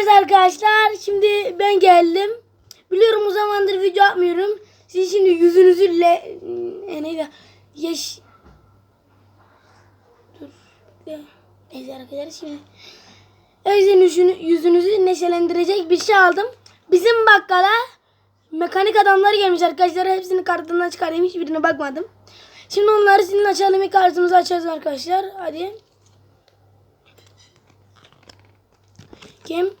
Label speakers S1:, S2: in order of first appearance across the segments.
S1: Evet arkadaşlar şimdi ben geldim. Biliyorum o zamandır video atmıyorum. Siz şimdi yüzünüzü le... E, neydi? Yeş... Dur. Neyse arkadaşlar şimdi. O yüzden yüzünü- yüzünüzü neşelendirecek bir şey aldım. Bizim bakkala mekanik adamlar gelmiş arkadaşlar. Hepsini kartından çıkarayım. Hiçbirine bakmadım. Şimdi onları sizin açalım. İlk kartımızı açacağız arkadaşlar. Hadi. Kim?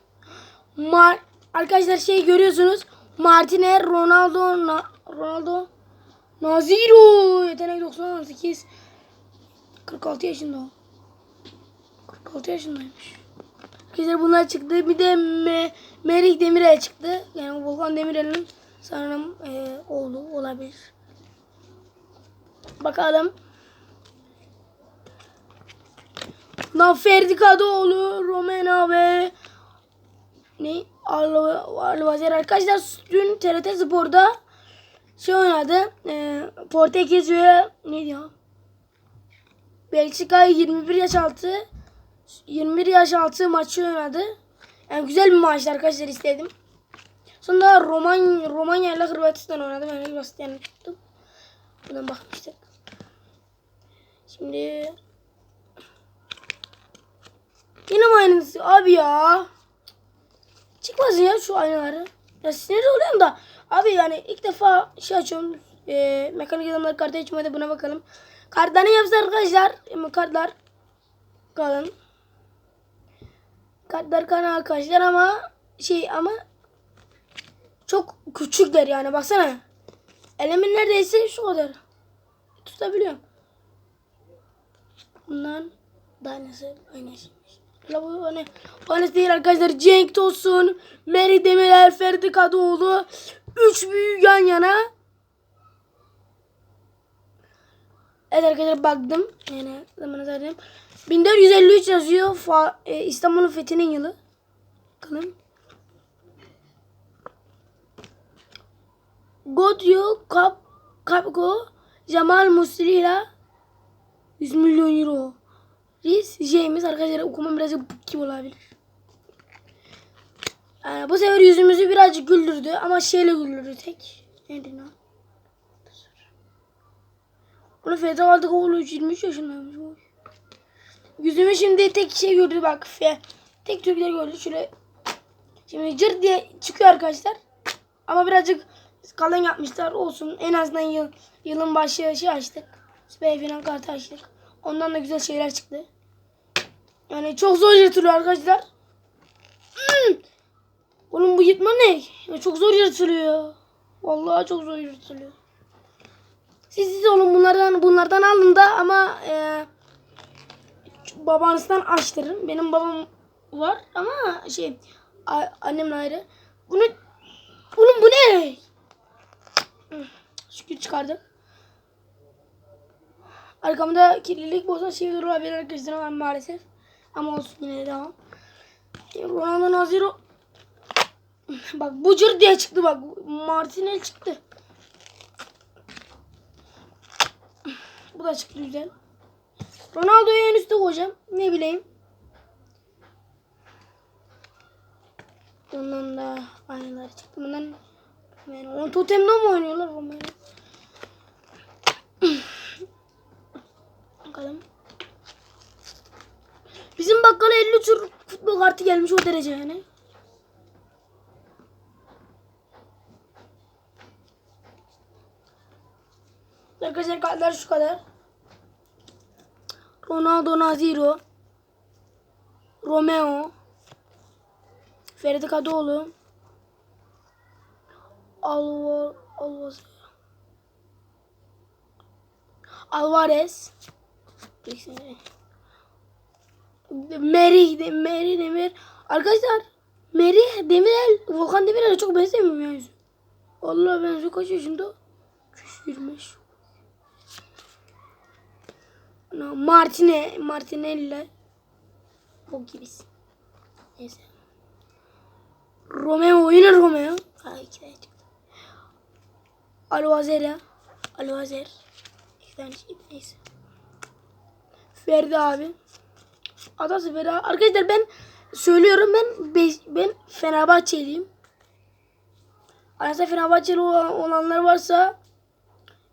S1: Mar Arkadaşlar şey görüyorsunuz. Martinez, Ronaldo, Na Ronaldo, Naziro. Yetenek 98. 46 yaşında o. 46 yaşındaymış. Arkadaşlar bunlar çıktı. Bir de Me Merih Demirel çıktı. Yani Volkan Demirel'in sanırım e, oğlu olabilir. Bakalım. Lan Ferdi Kadıoğlu, Romena ve ne? Alvazer arkadaşlar dün TRT Spor'da şey oynadı. E, Portekiz ve ne diyor? Belçika 21 yaş altı 21 yaş altı maçı oynadı. Yani güzel bir maçtı arkadaşlar istedim. Sonra Roman Romanya ile Hırvatistan oynadı. Ben Hırvatistan'ı tuttum. Buradan bakmıştık. Şimdi yine mi aynısı abi ya? Çıkmasın ya şu aynaları. Ya sinir oluyorum da. Abi yani ilk defa şey açıyorum. E, mekanik adamlar kartı açmadı buna bakalım. Kartlarını yapsa arkadaşlar. e, Kartlar. Kalın. Kartlar kan arkadaşlar ama şey ama çok küçükler yani baksana. Elimin neredeyse şu kadar. Tutabiliyorum. Bundan daha nasıl aynısıymış. La bu hani aynısı değil arkadaşlar. Cenk Tosun, Meri Demirel, Ferdi Kadıoğlu. Üç büyük yan yana. Evet arkadaşlar baktım. Yani zamana sardım. 1453 yazıyor. Fa, e, İstanbul'un fethinin yılı. Bakalım. Godyo Kap Kapko Jamal Musrira 100 milyon euro. Riz James arkadaşlar okumam birazcık kim olabilir. Yani bu sefer yüzümüzü birazcık güldürdü ama şeyle güldürdü tek. Neydi lan? Bunu Feda aldık oğlu 23 yaşındaymış. Yüzümü şimdi tek şey gördü bak. Fe, tek Türkler gördü. Şöyle şimdi cır diye çıkıyor arkadaşlar. Ama birazcık kalın yapmışlar. Olsun. En azından yıl, yılın başı şey açtık. Süper final kartı açtık. Ondan da güzel şeyler çıktı. Yani çok zor yırtılıyor arkadaşlar. Hmm. Oğlum bu yırtma ne? Ya çok zor yırtılıyor. Vallahi çok zor yırtılıyor. Siz siz olun bunlardan bunlardan alın da ama e, babanızdan açtırın. Benim babam var ama şey a, annemle ayrı. Bunu oğlum bu ne? Şükür çıkardım. Arkamda kirlilik bozan şeyler olabilir arkadaşlar ama maalesef. Ama olsun yine de devam. Ronaldo Naziro. Bak bu cır diye çıktı bak. Martinez çıktı. Bu da çıktı güzel. Ronaldo'yu en üstte koyacağım. Ne bileyim. Ondan da aynalar çıktı. Bundan yani on totemde mi oynuyorlar Romanya? Bakalım. Bizim 50 tür futbol kartı gelmiş o derece yani. Arkadaşlar kartlar şu kadar. Ronaldo Naziro. Romeo. Ferdi Kadıoğlu. Alvar Alvarez. Alvarez. Merih de Merih Demir. Arkadaşlar Merih Demirel Volkan Demirel'e çok benzemiyor ya yüzü. Vallahi benziyor kaç yaşında? 25. No, Martine Martinelli. O gibisin. Neyse. Romeo yine Romeo. Ha iki tane çıktı. Alvazer'a. Alvazer. İki tane şey neyse. Ferdi abi. Adası Ferdi abi. Arkadaşlar ben söylüyorum ben Be- ben Fenerbahçeliyim. Ayrıca Fenerbahçeli olan- olanlar varsa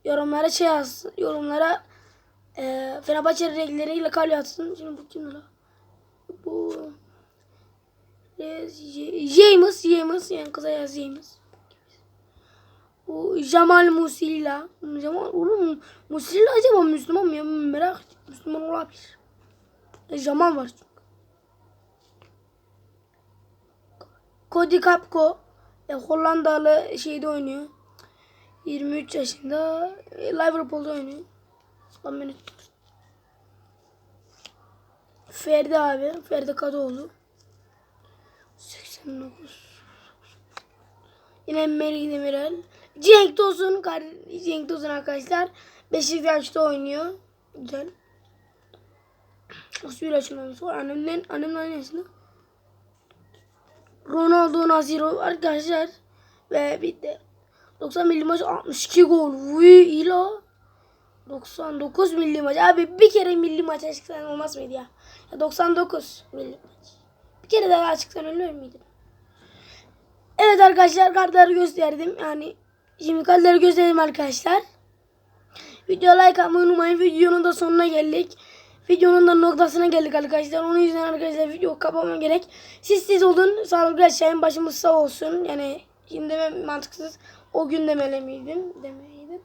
S1: yorumlara şey yazsın. Yorumlara e, Fenerbahçe renkleriyle kal yazsın. Şimdi bu kim lan? Bu James, James yani kısa yaz James. Bu Jamal Musilla. Jamal oğlum Musilla acaba Müslüman mı? Merak. Müslüman olabilir. E, Jamal var çünkü. Cody Capco e, Hollandalı şeyde oynuyor. 23 yaşında e, Liverpool'da oynuyor. Lan beni Ferdi abi. Ferdi Kadıoğlu. 89. Yine Melih Demirel. Cenk Tosun. Cenk Tosun arkadaşlar. Beşiktaş'ta oynuyor. Güzel. O suyla açılmamış. O annemden, annemin annesine. Ronaldo Naziro arkadaşlar. Ve bitti. 90 milli maç 62 gol. Vuy iyi la. 99 milli maç. Abi bir kere milli maç açıksan olmaz mıydı ya? ya 99 milli maç. Bir kere daha açıksan ölür müydü? Evet arkadaşlar kartları gösterdim. Yani şimdi kartları gösterdim arkadaşlar. Video like atmayı unutmayın. Videonun da sonuna geldik. Videonun da noktasına geldik arkadaşlar. Onun yüzden arkadaşlar video kapamam gerek. Siz siz olun. Sağlıklı yaşayın. Başımız sağ olsun. Yani şimdi demem mantıksız. O gün demeli miydim? Demeliydim.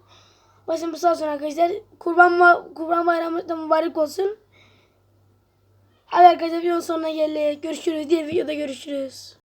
S1: Başımız sağ olsun arkadaşlar. Kurban, ba- kurban bayramı da mübarek olsun. Hadi arkadaşlar videonun sonuna geldik. Görüşürüz. Diğer videoda görüşürüz.